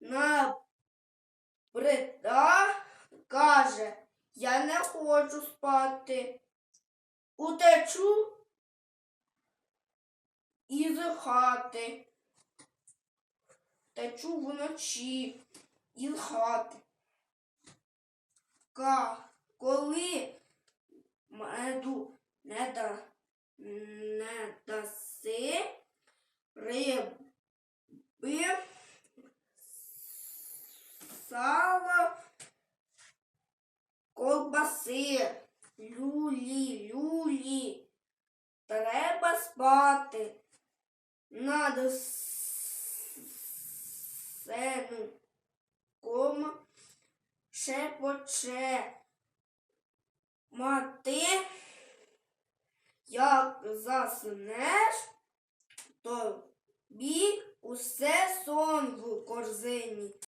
набрида, каже, я не хочу спати. Утечу із хати. Течу вночі із хати. Коли меду не, да, не даси, риби, сало, ковбаси, люлі, люлі. Треба спати над сену кома шепоче. Мати, як заснеш, тобі усе сон в корзині.